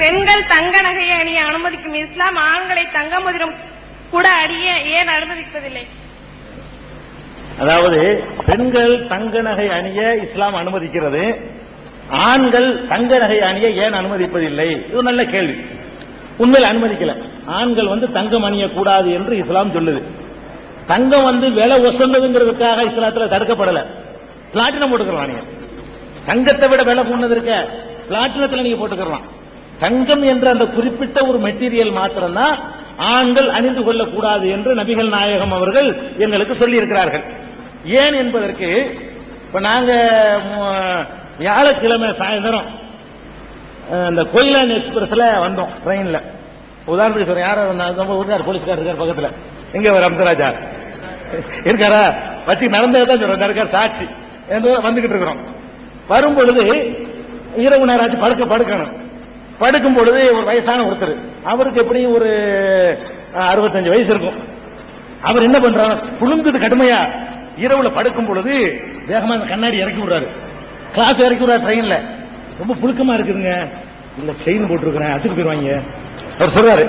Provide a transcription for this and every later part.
பெண்கள் தங்க நகையை அணிய அனுமதிக்கும் இஸ்லாம் ஆண்களை தங்க மோதிரம் கூட அணிய ஏன் அனுமதிப்பதில்லை? அதாவது பெண்கள் தங்க நகை அணிய இஸ்லாம் அனுமதிக்கிறது ஆண்கள் தங்க நகை அணிய ஏன் அனுமதிப்பதில்லை? இது நல்ல கேள்வி. உண்மையில் அனுமதிக்கல. ஆண்கள் வந்து தங்கம் அணியக்கூடாது என்று இஸ்லாம் சொல்லுது. தங்கம் வந்து விலை ஒசந்ததுங்கிறதுக்காக இஸ்லாத்துல தடுக்கப்படல. பிளாட்டினம் போட்டுக்கலாம் நீங்க தங்கத்தை விட விலை போனது இருக்க. பிளாட்டினத்துல நீங்க போட்டுக்கலாம் தங்கம் என்ற அந்த குறிப்பிட்ட ஒரு மெட்டீரியல் மாத்திரம்தான் ஆண்கள் அணிந்து கொள்ளக்கூடாது என்று நபிகள் நாயகம் அவர்கள் எங்களுக்கு சொல்லி இருக்கிறார்கள் ஏன் என்பதற்கு இப்ப நாங்க வியாழக்கிழமை சாயந்தரம் அந்த இந்த கொயிலான் எக்ஸ்பிரஸ்ல வந்தோம் ட்ரெயின்ல உதாரணத்துக்கு சொல்றேன் யாரோ நம்ம ஊருக்கார் போலீஸ்கார் இருக்கார் பக்கத்துல. எங்க அவர் அம்சராஜா இருக்காரா? வச்சு நடந்ததை தான் சொல்றேன் இருக்கார் சாட்சி? என்று வந்துகிட்டு இருக்கிறோம். வரும்பொழுது இரவு நேரம் ஆச்சு படுக்க படுக்கணும். படுக்கும் பொழுது ஒரு வயசான ஒருத்தர். அவருக்கு எப்படியும் ஒரு அறுபத்தஞ்சு வயசு இருக்கும். அவர் என்ன பண்றாரு? குழுங்குது கடுமையா. இரவுல படுக்கும் பொழுது வேகமா அந்த கண்ணாடி இறக்கி விடுறாரு. கிளாஸ் இறக்கி விடுறாரு ட்ரெயின்ல ரொம்ப புழுக்கமா இருக்குதுங்க. இல்ல செயின் போட்டிருக்கிறேன். அச்சுட்டு போயிருவாங்க. அவர் சொல்றாரு.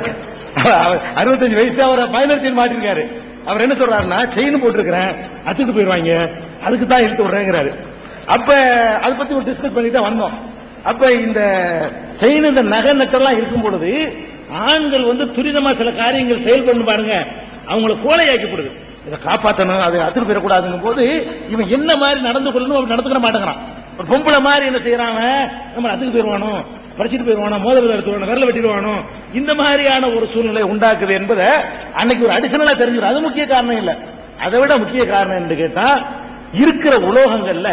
அவர் அறுபத்தஞ்சு வயசு அவர் பயனர் செயின் மாட்டிருக்காரு. அவர் என்ன சொல்றாருன்னா செயின் போட்டிருக்கிறேன். அச்சுட்டு போயிருவாங்க. அதுக்கு தான் இழுத்து விடுறேங்கிறாரு. அப்ப அதை பத்தி ஒரு டிஸ்கஸ் பண்ணி தான் வந்தோம். அப்ப இந்த செயின் இந்த நகை நட்டெல்லாம் இருக்கும் பொழுது ஆண்கள் வந்து துரிதமா சில காரியங்கள் செயல்படணும் பாருங்க அவங்கள கோலையாக்கப்படுது இதை காப்பாற்றணும் அதை அத்துட்டு போயிடக்கூடாதுங்கும் போது இவன் என்ன மாதிரி நடந்து கொள்ளணும் அவன் நடந்துக்கிற மாட்டேங்கிறான். ஒரு பொம்பளை மாதிரி என்ன செய்யறான் நம்ம அதுக்கு போயிடுவானோ? பறிச்சுட்டு போயிடுவானோ? மோதல் எடுத்துவானோ விரல வெட்டிடுவானோ? இந்த மாதிரியான ஒரு சூழ்நிலை உண்டாக்குது என்பதை அன்னைக்கு ஒரு அடிஷனலா தெரிஞ்சிடும் அது முக்கிய காரணம் இல்ல. அதை விட முக்கிய காரணம் என்று கேட்டா இருக்கிற உலோகங்கள்ல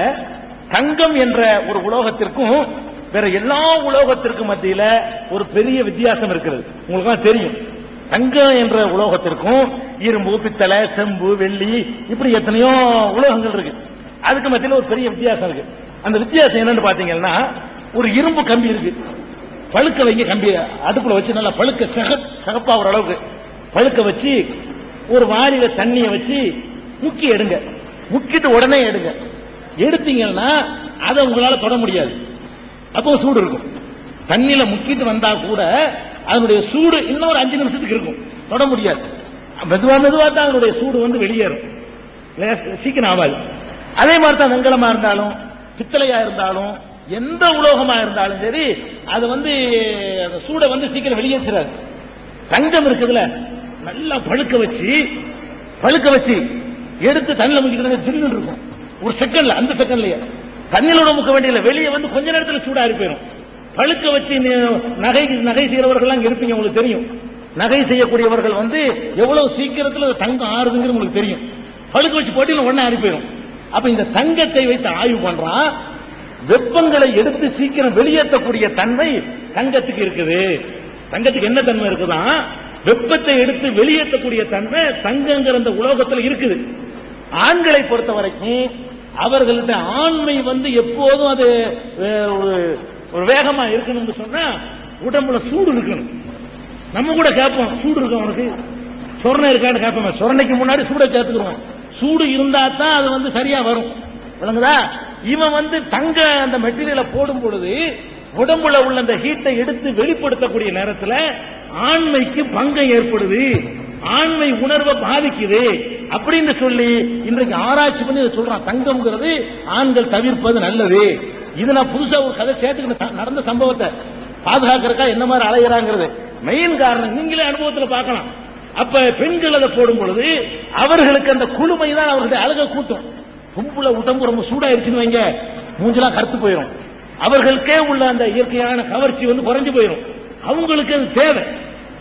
தங்கம் என்ற ஒரு உலோகத்திற்கும் வேற எல்லா உலோகத்திற்கும் மத்தியில ஒரு பெரிய வித்தியாசம் இருக்கிறது. உங்களுக்கு தெரியும். தங்கம் என்ற உலோகத்திற்கும் இரும்பு பித்தளை செம்பு வெள்ளி இப்படி எத்தனையோ உலோகங்கள் இருக்கு. அதுக்கு மத்தியில ஒரு பெரிய வித்தியாசம் இருக்கு. அந்த வித்தியாசம் என்னன்னு பாத்தீங்கன்னா ஒரு இரும்பு கம்பி இருக்கு. பழுக்க வைங்க கம்பி அடுப்புல வச்சு நல்லா பழுக்க சக சகப்பா ஒரு அளவுக்கு பழுக்க வச்சு ஒரு வாரியில தண்ணியை வச்சு முக்கி எடுங்க. முக்கிட்டு உடனே எடுங்க. எடுத்தீங்கன்னா அதை உங்களால தொட முடியாது. அப்போ சூடு இருக்கும். தண்ணியில முக்கிட்டு வந்தா கூட அதனுடைய சூடு இன்னும் ஒரு அஞ்சு நிமிஷத்துக்கு இருக்கும். தொட முடியாது. மெதுவா மெதுவா தான் அதனுடைய சூடு வந்து வெளியேறும். சீக்கிரம் ஆகாது அதே மாதிரி தான் வெங்கலமா இருந்தாலும் பித்தளையா இருந்தாலும் எந்த உலோகமா இருந்தாலும் சரி அது வந்து அந்த சூடை வந்து சீக்கிரம் வெளியேற்றாது தங்கம் இருக்குதுல நல்லா பழுக்க வச்சு பழுக்க வச்சு எடுத்து தண்ணில் முடிக்கிறது ஜில்லுன்னு இருக்கும். ஒரு செகண்ட்ல அந்த செகண்ட்லயே தண்ணியில் நமக்கு வேண்டியதில்லை. வெளியே வந்து கொஞ்ச நேரத்தில் சூடாகி போயிடும் பழுக்க வச்சு நகை நகை செய்கிறவர்கள் அங்க இருப்பீங்க உங்களுக்கு தெரியும். நகை செய்யக்கூடியவர்கள் வந்து எவ்வளவு சீக்கிரத்தில் தங்கம் ஆறுதுங்கிறது உங்களுக்கு தெரியும். பழுக்க வச்சு போட்டியில் உடனே ஆறி போயிடும் அப்ப இந்த தங்கத்தை வைத்து ஆய்வு பண்றான் வெப்பங்களை எடுத்து சீக்கிரம் வெளியேற்றக்கூடிய தன்மை தங்கத்துக்கு இருக்குது. தங்கத்துக்கு என்ன தன்மை இருக்குதான் வெப்பத்தை எடுத்து வெளியேற்றக்கூடிய தன்மை தங்கங்கிற அந்த உலோகத்தில் இருக்குது. ஆண்களை பொறுத்த வரைக்கும் அவர்கள்ட்ட ஆண்மை வந்து எப்போதும் அது ஒரு ஒரு வேகமா இருக்கணும்னு சொன்னா உடம்புல சூடு இருக்கணும். நம்ம கூட கேட்போம் சூடு இருக்கும் அவனுக்கு சொரணை இருக்கான்னு கேட்போம். சொரணைக்கு முன்னாடி சூடை சேர்த்துக்கிறோம் சூடு இருந்தா தான் அது வந்து சரியா வரும். விளங்குதா? இவன் வந்து தங்க அந்த மெட்டீரியலை போடும் பொழுது உடம்புல உள்ள அந்த ஹீட்டை எடுத்து வெளிப்படுத்தக்கூடிய நேரத்தில் ஆண்மைக்கு பங்கம் ஏற்படுது. ஆண்மை உணர்வை பாதிக்குது. அப்படின்னு சொல்லி இன்றைக்கு ஆராய்ச்சி பண்ணி இதை சொல்றான். தங்கம்ங்கிறது ஆண்கள் தவிர்ப்பது நல்லது. இது நான் புதுசா ஒரு கதை சேர்த்துக்கிட்டு நடந்த சம்பவத்தை. பாதுகாக்கிறக்கா என்ன மாதிரி அலைகிறாங்கிறது மெயின் காரணம் நீங்களே அனுபவத்தில் பார்க்கலாம். அப்ப பெண்கள் அதை போடும் பொழுது அவர்களுக்கு அந்த குழுமை தான் அவர்களுடைய அழகை கூட்டும். கும்புல உடம்பு ரொம்ப சூடாயிருச்சுன்னு வைங்க மூஞ்செல்லாம் கருத்து போயிடும் அவர்களுக்கே உள்ள அந்த இயற்கையான கவர்ச்சி வந்து குறைஞ்சு போயிடும் அவங்களுக்கு அது தேவை.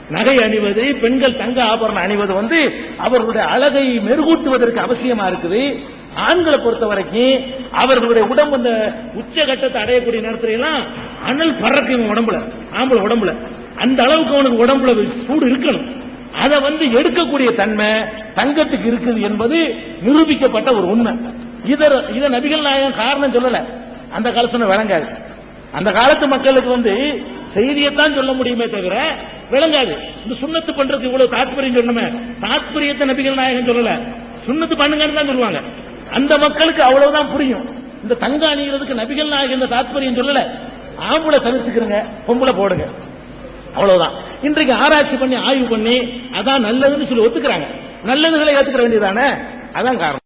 நகை அணிவது பெண்கள் தங்க ஆபரணம் அணிவது வந்து அவர்களுடைய அழகை மெருகூட்டுவதற்கு அவசியமா இருக்குது. ஆண்களை பொறுத்த வரைக்கும் அவர்களுடைய உடம்பு இந்த உச்சகட்டத்தை அடையக்கூடிய நேரத்துல எல்லாம் அனல் பறக்கும் இவன் உடம்புல ஆம்பளை உடம்புல. அந்த அளவுக்கு அவனுக்கு உடம்புல சூடு இருக்கணும். அதை வந்து எடுக்கக்கூடிய தன்மை தங்கத்துக்கு இருக்குது என்பது நிரூபிக்கப்பட்ட ஒரு உண்மை. இதர் இதை நபிகள் நாயகம் காரணம் சொல்லல? அந்த காலத்துல சொன்ன விளங்காது. அந்த காலத்து மக்களுக்கு வந்து செய்தியைத்தான் சொல்ல முடியுமே தவிர விளங்காது. இந்த சுண்ணத்து பண்றதுக்கு இவ்வளவு தாத்பரியம் சொன்னமே தாத்பரியத்தை நபிகள் நாயகம் சொல்லல. சுண்ணத்து பண்ணுங்கன்னு தான் சொல்லுவாங்க. அந்த மக்களுக்கு அவ்வளவுதான் புரியும். இந்த தங்க அணிகிறதுக்கு நபிகள் நாயகம் இந்த தாத்பரியம் சொல்லல. ஆம்பளை தவிர்த்துக்கிறங்க பொம்பளை போடுங்க. அவ்வளவுதான். இன்றைக்கு ஆராய்ச்சி பண்ணி ஆய்வு பண்ணி அதான் நல்லதுன்னு சொல்லி ஒத்துக்கிறாங்க. நல்லதுகளை ஏத்துக்கிற வேண்டியதானே அதான் காரணம்.